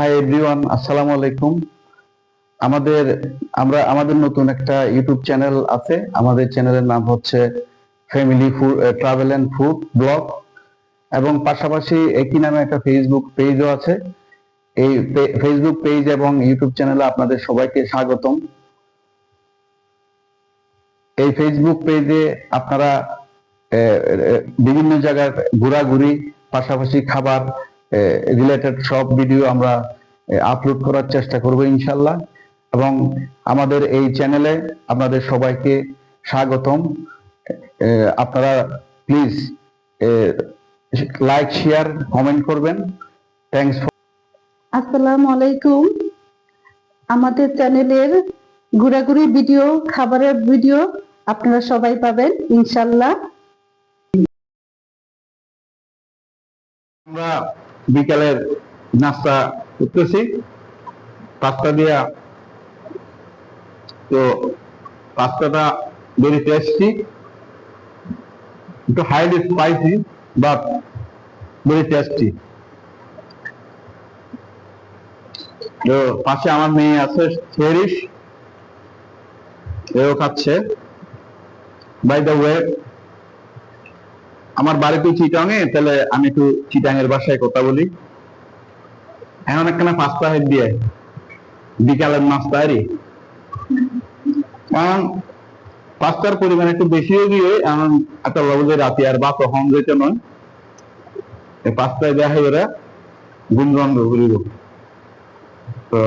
Hi everyone আসসালামু আলাইকুম আমাদের, আমরা, আমাদের নতুন একটা ইউটিউব চ্যানেল আছে। আমাদের চ্যানেলের নাম হচ্ছে family food travel and food blog এবং পাশাপাশি একই নামে একটা ফেসবুক পেজও আছে। এই ফেসবুক পেজ এবং ইউটিউব চ্যানেলে আপনাদের সবাইকে স্বাগতম। এই ফেসবুক পেজে আপনারা বিভিন্ন জায়গার ঘোরাঘুরি, পাশাপাশি খাবার রিলেটেড সব ভিডিও আমরা আপলোড করার চেষ্টা করব ইনশাল্লাহ। এবং আমাদের এই চ্যানেলে আপনাদের সবাইকে স্বাগতম। আপনারা প্লিজ লাইক শেয়ার কমেন্ট করবেন। থ্যাংকস আসসালামু আলাইকুম। আমাদের চ্যানেলের ঘোরাঘুরি ভিডিও খাবারের ভিডিও আপনারা সবাই পাবেন ইনশাল্লাহ। আমরা বিকালের নাস্তা করতেছি। পাস্তা দিয়া তো পাস্তাটা ভেরি টেস্টি একটু highly spicy, but very tasty তো পাশে আমার মেয়ে আছে চেরিশ এও খাচ্ছে। বাই দ্য ওয়ে আমার বাড়ি তো চিটাঙে তাহলে আমি একটু চিটাঙের বাসায় কথা বলি। এখন একখানা পাঁচটা হেড দিয়ে, বিকালের নাস্তা আরি। কারণ পাঁচটার পরিমাণ একটু বেশিও দিয়ে এমন একটা লবজে রাতে আর বাপ হম যেতে নয়। পাঁচটায় দেখা এরা গুণগন্ধ করিব। তো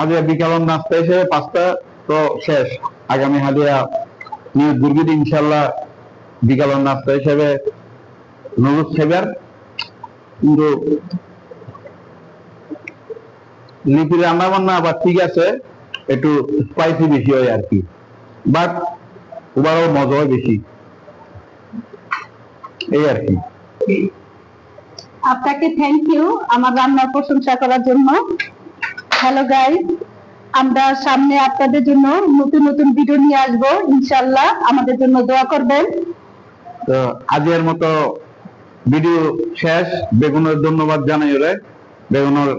আজ বিকালের নাস্তা হিসেবে পাঁচটা তো শেষ। আগামী হালিয়া নিউ দুর্গিত ইনশাল্লাহ বিকালের নাস্তা হিসেবে নুডলস খাইবার কিন্তু লিপির রান্না বান্না আবার ঠিক আছে, একটু স্পাইসি বেশি হয় আর কি। বাট ওভারঅল মজাও বেশি। এই আর কি। আপনাকে থ্যাংক ইউ আমার রান্নার প্রশংসা করার জন্য। হ্যালো গাইস আমরা সামনে আপনাদের জন্য নতুন নতুন ভিডিও নিয়ে আসব ইনশাল্লাহ আমাদের জন্য দোয়া করবেন। তো আজকের মতো ভিডিও শেষ। বেগুনের ধন্যবাদ জানাই ওরে। বেগুনের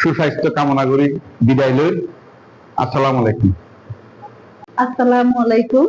সুস্বাস্থ্য কামনা করি। বিদায় লই। আসসালামু আলাইকুম। আসসালামু আলাইকুম।